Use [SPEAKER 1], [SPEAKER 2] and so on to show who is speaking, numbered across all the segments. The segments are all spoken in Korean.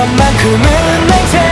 [SPEAKER 1] 것만큼은 맹세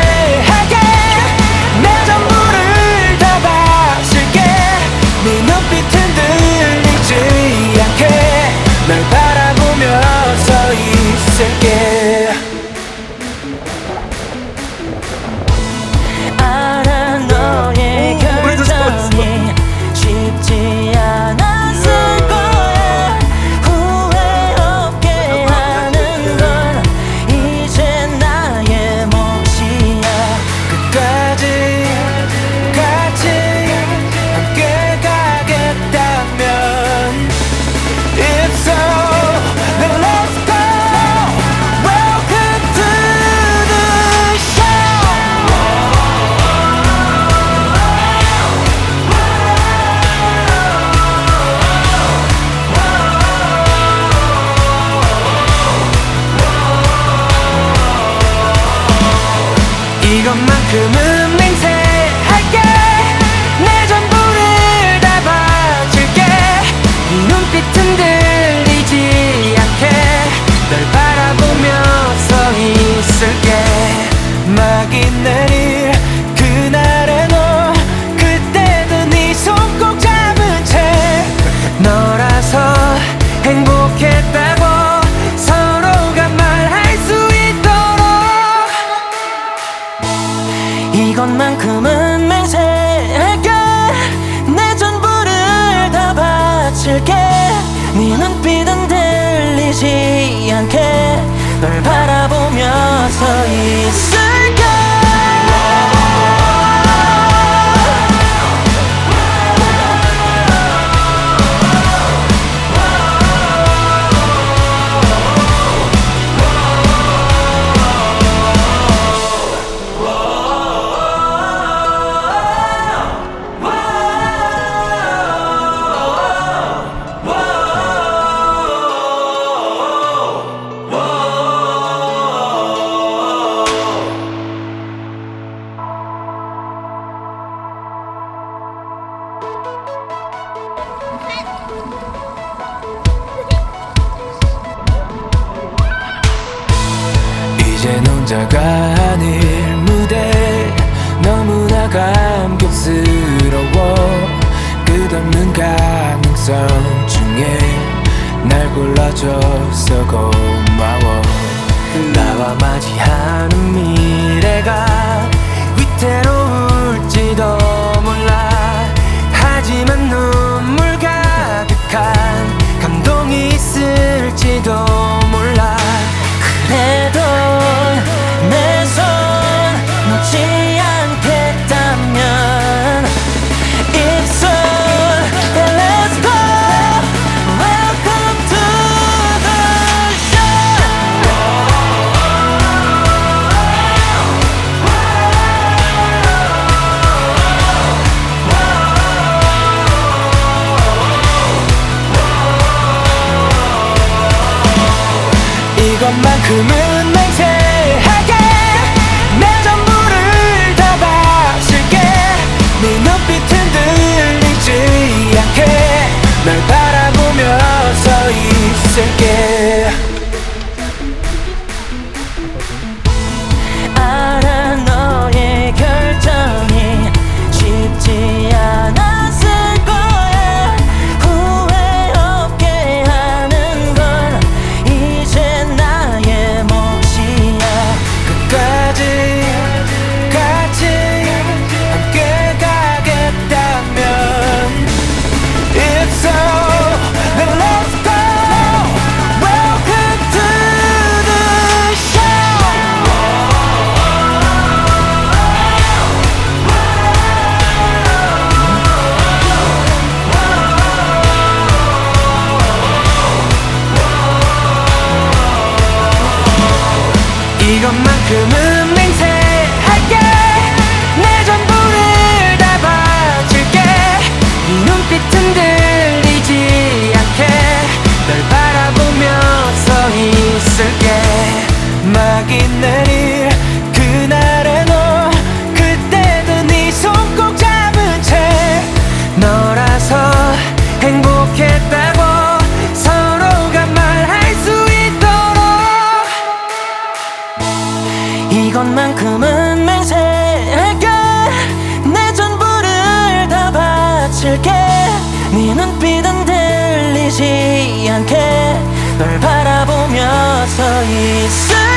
[SPEAKER 1] 만큼은 맹세
[SPEAKER 2] 보이지 않게 널 바라보면서
[SPEAKER 1] 있을까 남자가 하늘 무대 너무나 감격스러워. 끝없는 가능성 중에 날 골라줘서 고마워. 나와 맞이하는 미래가 위태로워. 참지
[SPEAKER 2] 않겠다면 It's on Let's go Welcome to the show
[SPEAKER 1] 이것만큼은 맹세 이것만큼은
[SPEAKER 2] 所以。